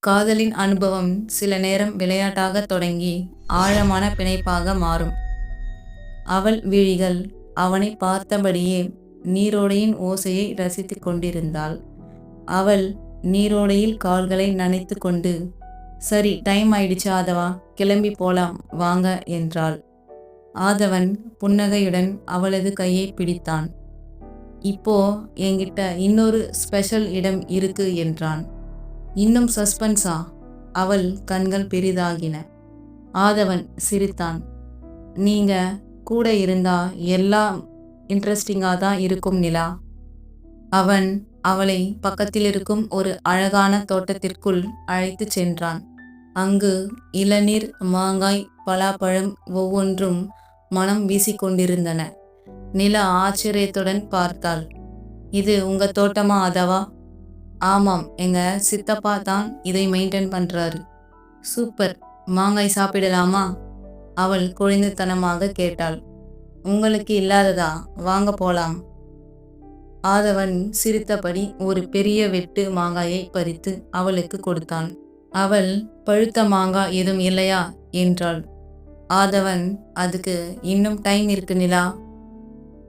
காதலின் அனுபவம் சில நேரம் விளையாட்டாக தொடங்கி ஆழமான பிணைப்பாக மாறும். அவள் விழிகள் அவனை பார்த்தபடியே நீரோடையின் ஓசையை ரசித்துக் கொண்டிருந்தாள். அவள் நீரோடையில் கால்களை நனைத்து கொண்டு சரி டைம் ஆயிடுச்சு ஆதவா கிளம்பி போலாம் வாங்க என்றாள். ஆதவன் புன்னகையுடன் அவளது கையை பிடித்தான். இப்போ என்கிட்ட இன்னொரு ஸ்பெஷல் இடம் இருக்கு என்றான். இன்னும் சஸ்பென்ஸா? அவள் கண்கள் பெரிதாகின. ஆதவன் சிரித்தான். நீங்க கூட இருந்தா எல்லாம் இன்ட்ரெஸ்டிங்காக தான் இருக்கும் நிலா. அவன் அவளை பக்கத்தில் இருக்கும் ஒரு அழகான தோட்டத்திற்குள் அழைத்து சென்றான். அங்கு இளநீர் மாங்காய் பலாப்பழம் ஒவ்வொன்றும் மனம் வீசிக்கொண்டிருந்தன. நிலா ஆச்சரியத்துடன் பார்த்தாள். இது உங்க தோட்டமா அதவா? ஆமாம் எங்க சித்தப்பா தான் இதை மெயின்டைன் பண்றாரு. சூப்பர் மாங்காய் சாப்பிடலாமா? அவள் குழந்தைத்தனமாக கேட்டாள். உங்களுக்கு இல்லாததா? வாங்க போலாம். ஆதவன் சிரித்தபடி ஒரு பெரிய வெட்டு மாங்காயை பறித்து அவளுக்கு கொடுத்தான். அவள் பழுத்த மாங்காய் எதுவும் இல்லையா? என்றாள். ஆதவன் அதுக்கு இன்னும் டைம் இருக்கு நிலா.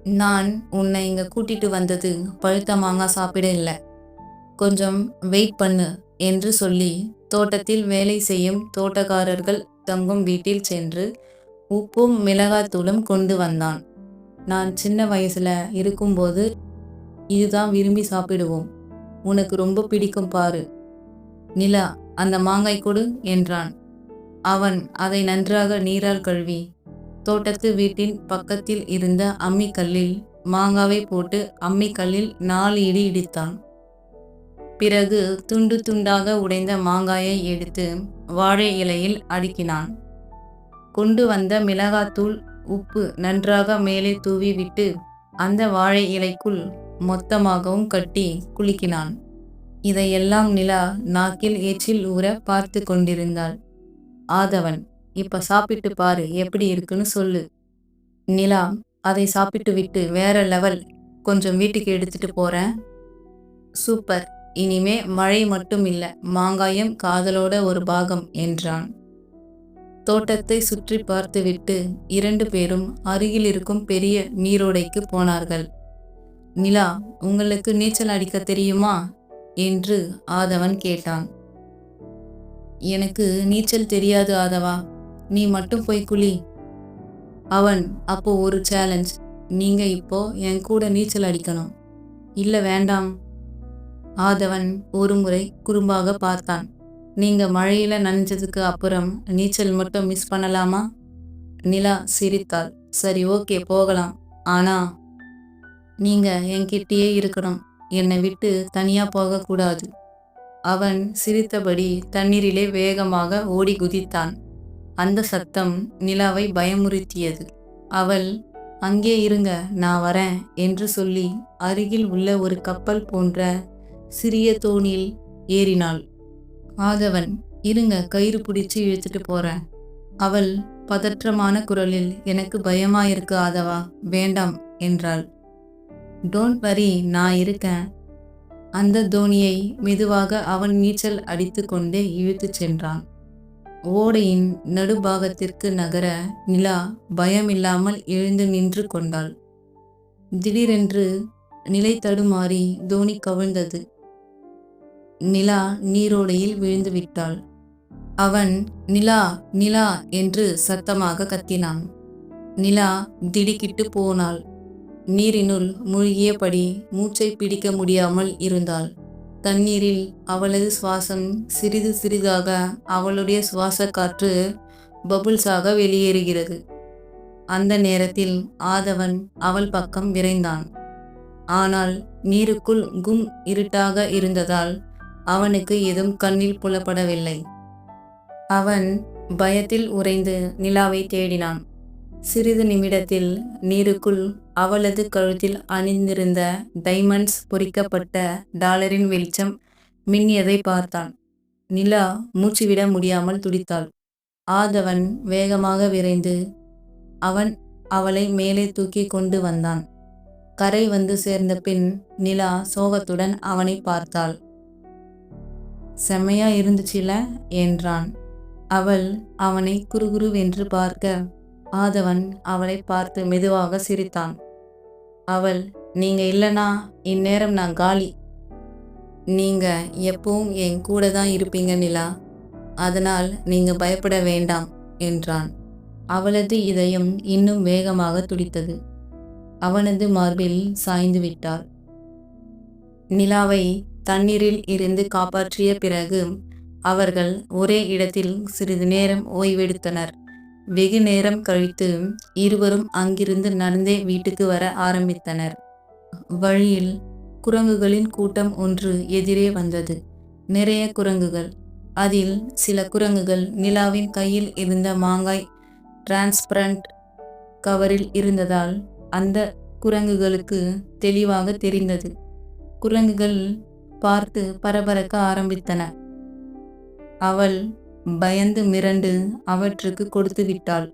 நான் உன்னை இங்க கூட்டிட்டு வந்தது பழுத்த மாங்காய் சாப்பிட இல்லை. கொஞ்சம் வெயிட் பண்ணு என்று சொல்லி தோட்டத்தில் வேலை செய்யும் தோட்டக்காரர்கள் தங்கும் வீட்டில் சென்று உப்பும் மிளகாத்தூளும் கொண்டு வந்தான். நான் சின்ன வயசுல இருக்கும்போது இதுதான் விரும்பி சாப்பிடுவோம். உனக்கு ரொம்ப பிடிக்கும் பாரு. நிலா அந்த மாங்காய் கொடு என்றான். அவன் அதை நன்றாக நீரால் கழுவி தோட்டத்து வீட்டின் பக்கத்தில் இருந்த அம்மிக்கல்லில் மாங்காவை போட்டு அம்மிக்கல்லில் நாலு இடி இடித்தான். பிறகு துண்டு துண்டாக உடைந்த மாங்காயை எடுத்து வாழை இலையில் அடுக்கினான். கொண்டு வந்த மிளகாத்தூள் உப்பு நன்றாக மேலே தூவி விட்டு அந்த வாழை இலைக்குள் மொத்தமாகவும் கட்டி குலுக்கினான். இதையெல்லாம் நிலா நாக்கில் ஏச்சில் ஊற பார்த்து கொண்டிருந்தாள். ஆதவன் இப்ப சாப்பிட்டு பாரு எப்படி இருக்குன்னு சொல்லு நிலா அதை சாப்பிட்டு விட்டு வேற லெவல் கொஞ்சம் வீட்டுக்கு எடுத்துட்டு போறேன். சூப்பர். இனிமே மழை மட்டும் இல்ல மாங்காயம் காதலோட ஒரு பாகம் என்றான். தோட்டத்தை சுற்றி பார்த்துவிட்டு இரண்டு பேரும் அருகில் இருக்கும் பெரிய நீரோடைக்கு போனார்கள். நிலா உங்களுக்கு நீச்சல் அடிக்க தெரியுமா? என்று ஆதவன் கேட்டான். எனக்கு நீச்சல் தெரியாது ஆதவா. நீ மட்டும் போய் குளி. அவன் அப்போ ஒரு சேலஞ்ச் நீங்க இப்போ என் கூட நீச்சல் அடிக்கணும். இல்லை வேண்டாம். ஆதவன் ஒரு முறை குறும்பாக பார்த்தான். நீங்க மழையில நனைஞ்சதுக்கு அப்புறம் நீச்சல் மட்டும் மிஸ் பண்ணலாமா? நிலா சிரித்தாள். சரி ஓகே போகலாம். ஆனா நீங்க என்கிட்டயே இருக்கணும். என்னை விட்டு தனியா போகக்கூடாது அவன் சிரித்தபடி தண்ணீரிலே வேகமாக ஓடி குதித்தான். அந்த சத்தம் நிலாவை பயமுறுத்தியது. அவள் அங்கே இருங்க நான் வரேன் என்று சொல்லி அருகில் உள்ள ஒரு கப்பல் போன்ற சிறிய தோணியில் ஏறினாள். ஆதவன் இருங்க கயிறு பிடிச்சு இழுத்துட்டு போறேன். அவள் பதற்றமான குரலில் எனக்கு பயமா இருக்கு ஆதவா வேண்டாம் என்றாள். டோன்ட் வரி நான் இருக்கேன். அந்த தோணியை மெதுவாக அவன் நீச்சல் அடித்து கொண்டே இழுத்துச் சென்றான். ஓடையின் நடுபாகத்திற்கு நகர நிலா பயமில்லாமல் எழுந்து நின்று கொண்டாள். திடீரென்று நிலை தடுமாறி தோணி கவிழ்ந்தது. நிலா நீரோடையில் விழுந்து விட்டாள். அவன் நிலா நிலா என்று சத்தமாக கத்தினான். நிலா திடுக்கிட்டு போனாள். நீரினுள் மூழ்கியபடி மூச்சை பிடிக்க முடியாமல் இருந்தாள். தண்ணீரில் அவளது சுவாசம் சிறிது சிறிதாக அவளுடைய சுவாச காற்று பபுள்ஸாக வெளியேறுகிறது. அந்த நேரத்தில் ஆதவன் அவள் பக்கம் விரைந்தான். ஆனால் நீருக்குள் கும் இருட்டாக இருந்ததால் அவனுக்கு எதுவும் கண்ணில் புலப்படவில்லை. அவன் பயத்தில் உறைந்து நிலாவை தேடினான். சிறிது நிமிடத்தில் நீருக்குள் அவளது கழுத்தில் அணிந்திருந்த டைமண்ட்ஸ் பொறிக்கப்பட்ட டாலரின் வெளிச்சம் மின்னியதை பார்த்தான். நிலா மூச்சுவிட முடியாமல் துடித்தாள். ஆதவன் வேகமாக விரைந்து அவன் அவளை மேலே தூக்கி கொண்டு வந்தான். கரை வந்து சேர்ந்த பின் நிலா சோகத்துடன் அவனை பார்த்தாள். செம்மையா இருந்துச்சுல? என்றான். அவள் அவனை குறுகுருவென்று பார்க்க ஆதவன் அவளை பார்த்து மெதுவாக சிரித்தான். அவள் நீங்க இல்லனா இந்நேரம் நான் காலி. நீங்க எப்பவும் என் கூட தான் இருப்பீங்க நிலா. அதனால் நீங்க பயப்பட வேண்டாம் என்றான். அவளது இதயம் இன்னும் வேகமாக துடித்தது. அவனது மார்பில் சாய்ந்து விட்டாள் நிலாவை தண்ணீரில் இருந்து காப்பாற்றிய பிறகு அவர்கள் ஒரே இடத்தில் சிறிது நேரம் ஓய்வெடுத்தனர். வெகு நேரம் கழித்து இருவரும் அங்கிருந்து நடந்தே வீட்டுக்கு வர ஆரம்பித்தனர். வழியில் குரங்குகளின் கூட்டம் ஒன்று எதிரே வந்தது. நிறைய குரங்குகள் அதில் சில குரங்குகள் நிலாவின் கையில் இருந்த மாங்காய் டிரான்ஸ்பரண்ட் கவரில் இருந்ததால் அந்த குரங்குகளுக்கு தெளிவாக தெரிந்தது. குரங்குகள் பார்த்து பரபரக்க ஆரம்பித்தன. அவள் பயந்து மிரண்டு அவற்றுக்கு கொடுத்து விட்டாள்.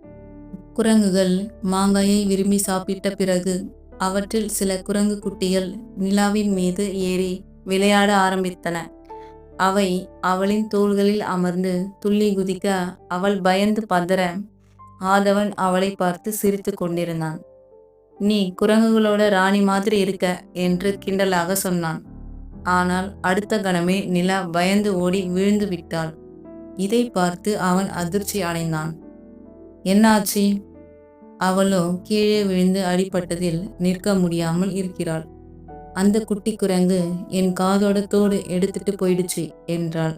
குரங்குகள் மாங்காயை விரும்பி சாப்பிட்ட பிறகு அவற்றில் சில குரங்கு குட்டிகள் நிலாவின் மீது ஏறி விளையாட ஆரம்பித்தன. அவை அவளின் தோள்களில் அமர்ந்து துள்ளி குதிக்க அவள் பயந்து பதற ஆதவன் அவளை பார்த்து சிரித்து கொண்டிருந்தான். நீ குரங்குகளோட ராணி மாதிரி இருக்க என்று கிண்டலாக சொன்னான். ஆனால் அடுத்த கணமே நிலா பயந்து ஓடி விழுந்து விட்டாள். இதை பார்த்து அவன் அதிர்ச்சி அடைந்தான். என்னாச்சு? அவளோ கீழே விழுந்து அடிபட்டதில் நிற்க முடியாமல் இருக்கிறாள். அந்த குட்டி குரங்கு என் காதோட தோடு எடுத்துட்டு போயிடுச்சு என்றாள்.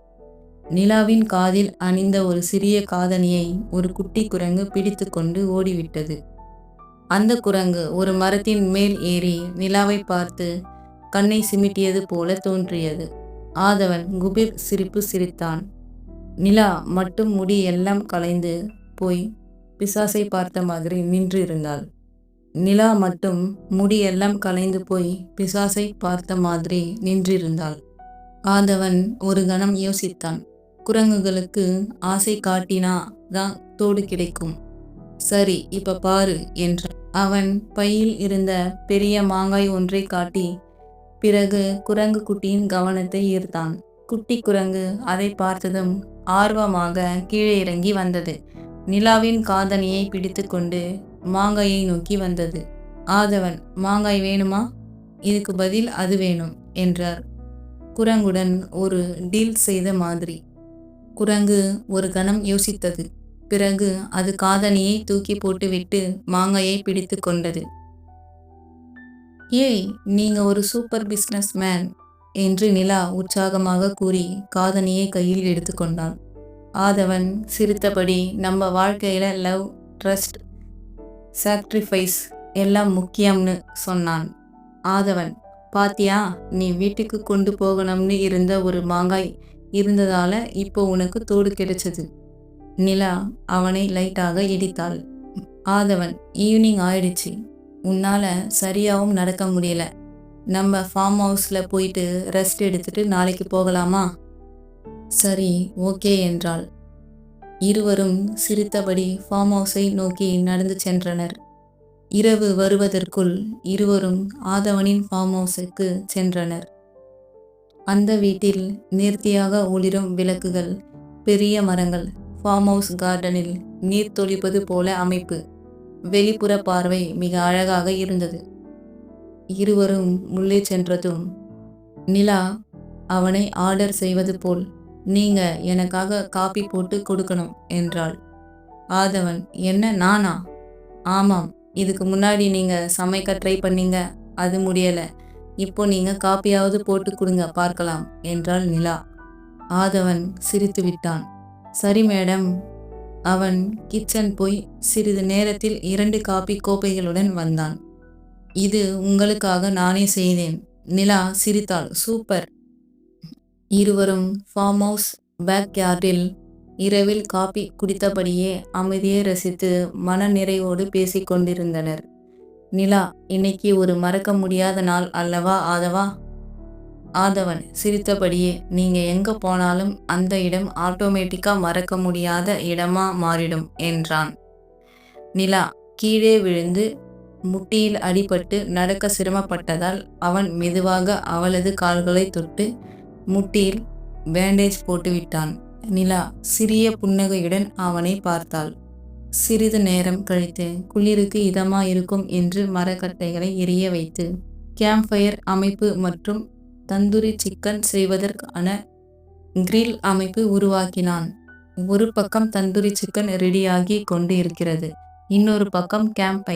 நிலாவின் காதில் அணிந்த ஒரு சிறிய காதணியை ஒரு குட்டி குரங்கு பிடித்து கொண்டு ஓடிவிட்டது. அந்த குரங்கு ஒரு மரத்தின் மேல் ஏறி நிலாவை பார்த்து கண்ணை சிமிட்டியது போல தோன்றியது. ஆதவன் குபிர் சிரிப்பு சிரித்தான். நிலா மட்டும் முடி எல்லாம் கலைந்து போய் பிசாசை பார்த்த மாதிரி நின்று இருந்தாள். நிலா மட்டும் முடியெல்லாம் கலைந்து போய் பிசாசை பார்த்த மாதிரி நின்றிருந்தாள் ஆதவன் ஒரு கணம் யோசித்தான். குரங்குகளுக்கு ஆசை காட்டினா தான் தோடு கிடைக்கும். சரி இப்ப பாரு என்றான். அவன் பையில் இருந்த பெரிய மாங்காய் ஒன்றை காட்டி பிறகு குரங்கு குட்டியின் கவனத்தை ஈர்த்தான். குட்டி குரங்கு அதை பார்த்ததும் ஆர்வமாக கீழே இறங்கி வந்தது. நிலாவின் காதணியை பிடித்து கொண்டு மாங்காயை நோக்கி வந்தது. ஆதவன் மாங்காய் வேணுமா? இதுக்கு பதில் அது வேணும் என்றார். குரங்குடன் ஒரு டீல் செய்த மாதிரி. குரங்கு ஒரு கணம் யோசித்தது. பிறகு அது காதணியை தூக்கி போட்டுவிட்டு மாங்காயை பிடித்து கொண்டது. ஏய் நீங்க ஒரு சூப்பர் பிஸ்னஸ் மேன் என்று நிலா உற்சாகமாக கூறி காதனியை கையில் எடுத்துக்கொண்டான். ஆதவன் சிரித்தபடி நம்ம வாழ்க்கையில லவ் ட்ரஸ்ட் சாக்ரிஃபைஸ் எல்லாம் முக்கியம்னு சொன்னான். ஆதவன் பாத்தியா நீ வீட்டுக்கு கொண்டு போகணும்னு இருந்த ஒரு மாங்காய் இருந்ததால இப்போ உனக்கு தோடு கிடைச்சது. நிலா அவனை லைட்டாக இடித்தாள். ஆதவன் ஈவினிங் ஆயிடுச்சு. உன்னால் சரியாகவும் நடக்க முடியல. நம்ம ஃபார்ம் ஹவுஸில் போயிட்டு ரெஸ்ட் எடுத்துட்டு நாளைக்கு போகலாமா? சரி ஓகே என்றாள். இருவரும் சிரித்தபடி ஃபார்ம் ஹவுஸை நோக்கி நடந்து சென்றனர். இரவு வருவதற்குள் இருவரும் ஆதவனின் ஃபார்ம் ஹவுஸுக்கு சென்றனர். அந்த வீட்டில் நேர்த்தியாக ஒளிரும் விளக்குகள் பெரிய மரங்கள் ஃபார்ம் ஹவுஸ் கார்டனில் நீர் தொளிப்பது போல அமைப்பு. வெளிப்புற பார்வை மிக அழகாக இருந்தது. இருவரும் உள்ளே சென்றதும் நிலா அவனை ஆர்டர் செய்வது போல் நீங்க எனக்காக காப்பி போட்டு கொடுக்கணும் என்றாள். ஆதவன் என்ன நானா? ஆமாம் இதுக்கு முன்னாடி நீங்க சமைக்க ட்ரை பண்ணீங்க அது முடியல. இப்போ நீங்க காப்பியாவது போட்டு கொடுங்க பார்க்கலாம் என்றாள் நிலா. ஆதவன் சிரித்து விட்டான். சரி மேடம் அவன் கிச்சன் போய் சிறிது நேரத்தில் இரண்டு காபி கோப்பைகளுடன் வந்தான். இது உங்களுக்காக நானே செய்தேன். நிலா சிரித்தாள். சூப்பர். இருவரும் ஃபார்ம் ஹவுஸ் பேக் யார்டில் இரவில் காபி குடித்தபடியே அமைதியை ரசித்து மன நிறைவோடு பேசிக் கொண்டிருந்தனர் நிலா இன்னைக்கு ஒரு மறக்க முடியாத நாள் அல்லவா ஆதவா? ஆதவன் சிரித்தபடியே நீங்க எங்க போனாலும் அந்த இடம் ஆட்டோமேட்டிக்கா மறக்க முடியாத இடமா மாறிடும் என்றான். நிலா கீழே விழுந்து முட்டியில் அடிபட்டு நடக்க சிரமப்பட்டதால் அவன் மெதுவாக அவளது கால்களை தொட்டு முட்டியில் பேண்டேஜ் போட்டுவிட்டான் நிலா சிறிய புன்னகையுடன் அவனை பார்த்தாள். சிறிது நேரம் கழித்து குளிருக்கு இதமா இருக்கும் என்று மரக்கட்டைகளை எரிய வைத்து கேம்ப் ஃபயர் அமைப்பு மற்றும் தந்தூரி சிக்கன் செய்வதற்கான கிரில் அமைப்பு உருவாக்கினான். ஒரு பக்கம் தந்தூரி சிக்கன் ரெடியாகி கொண்டு இருக்கிறது இன்னொரு பக்கம் கேம்ப்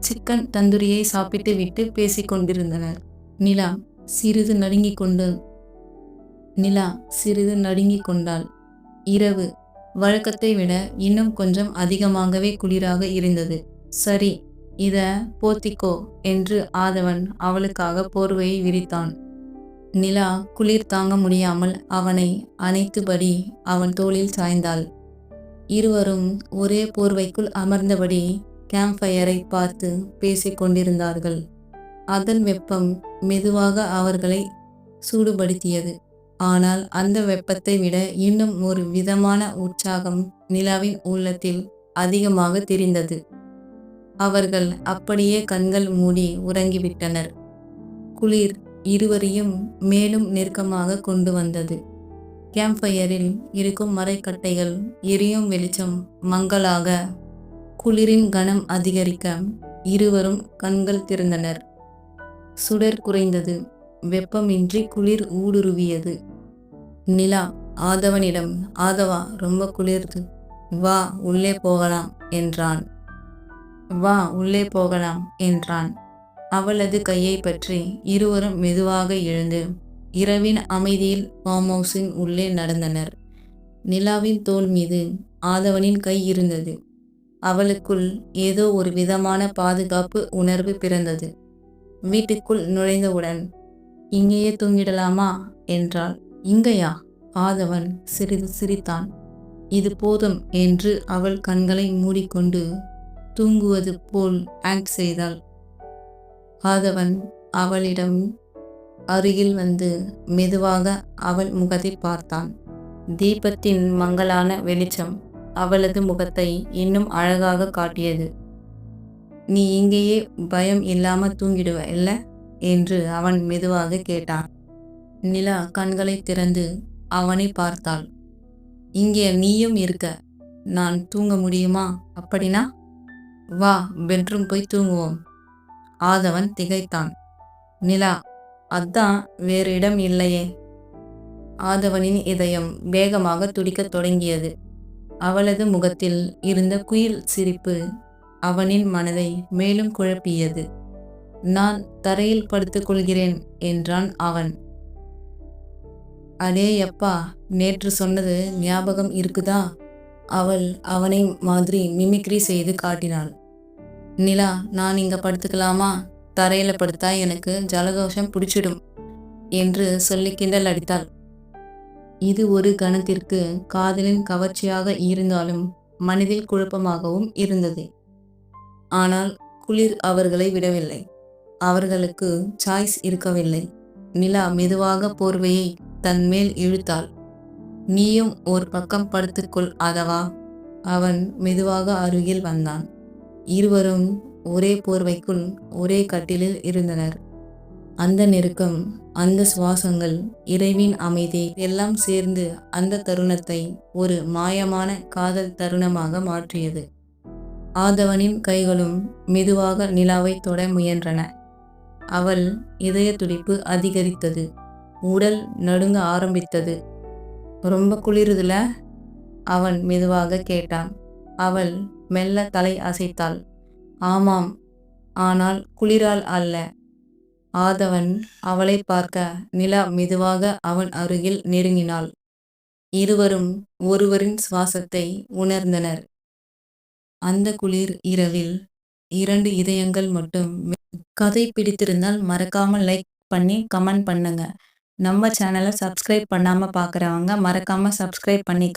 சிக்கன் தந்தூரியை சாப்பிட்டு விட்டு பேசிக் கொண்டிருந்தனர். நிலா சிறிது நடுங்கிக் கொண்டு நிலா சிறிது நடுங்கிக் கொண்டாள். இரவு. வழக்கத்தை விட இன்னும் கொஞ்சம் அதிகமாகவே குளிராக இருந்தது. சரி இத போத்திக்கோ என்று ஆதவன் அவளுக்காக போர்வையை விரித்தான். நிலா குளிர் தாங்க முடியாமல் அவனை அணைத்துபடி அவன் தோளில் சாய்ந்தாள். இருவரும் ஒரே போர்வைக்குள் அமர்ந்தபடி கேம்ப் ஃபயரை பார்த்து பேசிக் கொண்டிருந்தார்கள். அதன் வெப்பம் மெதுவாக அவர்களை சூடுபடுத்தியது. ஆனால் அந்த வெப்பத்தை விட இன்னும் ஒரு விதமான உற்சாகம் நிலாவின் உள்ளத்தில் அதிகமாக தெரிந்தது. அவர்கள் அப்படியே கண்கள் மூடி உறங்கிவிட்டனர். குளிர் இருவரையும் மேலும் நெருக்கமாக கொண்டு வந்தது. கேம்ப்ஃபயரில் இருக்கும் மரைக்கட்டைகள் எரியும் வெளிச்சம் மங்களாக குளிரின் கனம் அதிகரிக்க இருவரும் கண்கள் திறந்தனர். சுடர் குறைந்தது. வெப்பமின்றி குளிர் ஊடுருவியது. நிலா ஆதவனிடம் ஆதவா ரொம்ப குளிர்து. வா உள்ளே போகலாம் என்றான். வா உள்ளே போகலாம் என்றான். அவளது கையை பற்றி இருவரும் மெதுவாக எழுந்து இரவின் அமைதியில் ஃபார்ம் ஹவுஸின் உள்ளே நடந்தனர். நிலாவின் தோல் மீது ஆதவனின் கை இருந்தது. அவளுக்குள் ஏதோ ஒரு விதமான பாதுகாப்பு உணர்வு பிறந்தது. வீட்டுக்குள் நுழைந்தவுடன் இங்கேயே தூங்கிடலாமா? என்றாள். இங்கையா? ஆதவன் சிறிது சிரித்தான். இது போதும் என்று அவள் கண்களை மூடிக்கொண்டு தூங்குவது போல் ஆக்ட் செய்தாள். ஆதவன் அவளிடம் அருகில் வந்து மெதுவாக அவள் முகத்தை பார்த்தான். தீபத்தின் மங்களான வெளிச்சம் அவளது முகத்தை இன்னும் அழகாக காட்டியது. நீ இங்கேயே பயம் இல்லாம தூங்கிடுவ இல்ல? என்று அவன் மெதுவாக கேட்டான். நிலா கண்களை திறந்து அவனை பார்த்தாள். இங்கே நீயும் இருக்க. நான் தூங்க முடியுமா? அப்படின்னா வா பெட்ரூம் போய் தூங்குவோம். ஆதவன் திகைத்தான். நிலா அதான் வேறு இடம் இல்லையே. ஆதவனின் இதயம் வேகமாக துடிக்கத் தொடங்கியது. அவளது முகத்தில் இருந்த குயில் சிரிப்பு அவனின் மனதை மேலும் குழப்பியது. நான் தரையில் படுத்துக் கொள்கிறேன் என்றான் அவன். அடே அப்பா நேற்று சொன்னது ஞாபகம் இருக்குதா? அவள் அவனை மாதிரி மிமிக்ரி செய்து காட்டினாள். நிலா நான் இங்க படுத்துக்கலாமா? தரையில படுத்தா எனக்கு ஜலதோஷம் பிடிச்சிடும் என்று சொல்லி கிண்டல் அடித்தாள். இது ஒரு கணத்திற்கு காதலின் கவர்ச்சியாக இருந்தாலும் மனதில் குழப்பமாகவும் இருந்தது. ஆனால் குளிர் அவர்களை விடவில்லை. அவர்களுக்கு சாய்ஸ் இருக்கவில்லை. நிலா மெதுவாக போர்வையை தன் மேல் இழுத்தாள். நீயும் ஒரு பக்கம் படுத்துக்கொள் அதவா அவன் மெதுவாக அருகில் வந்தான். இருவரும் ஒரே போர்வைக்குள் ஒரே கட்டிலில் இருந்தனர். அந்த நெருக்கம் அந்த சுவாசங்கள் இறைவின் அமைதி எல்லாம் சேர்ந்து அந்த தருணத்தை ஒரு மாயமான காதல் தருணமாக மாற்றியது. ஆதவனின் கைகளும் மெதுவாக நிலாவை தொட முயன்றன. அவள் இதய துடிப்பு அதிகரித்தது. உடல் நடுங்க ஆரம்பித்தது. ரொம்ப குளிருதுல? அவன் மெதுவாக கேட்டான். அவள் மெல்ல தலை அசைத்தாள். ஆமாம் ஆனால் குளிரால் அல்ல. ஆதவன் அவளை பார்க்க நிலா மெதுவாக அவன் அருகில் நெருங்கினாள். இருவரும் ஒருவரின் சுவாசத்தை உணர்ந்தனர். அந்த குளிர் இரவில் இரண்டு இதயங்கள் மட்டும் கதை பிடித்திருந்தால் மறக்காம லைக் பண்ணி கமெண்ட் பண்ணுங்க. நம்ம சேனலை சப்ஸ்கிரைப் பண்ணாம பார்க்குறவங்க மறக்காம சப்ஸ்கிரைப் பண்ணி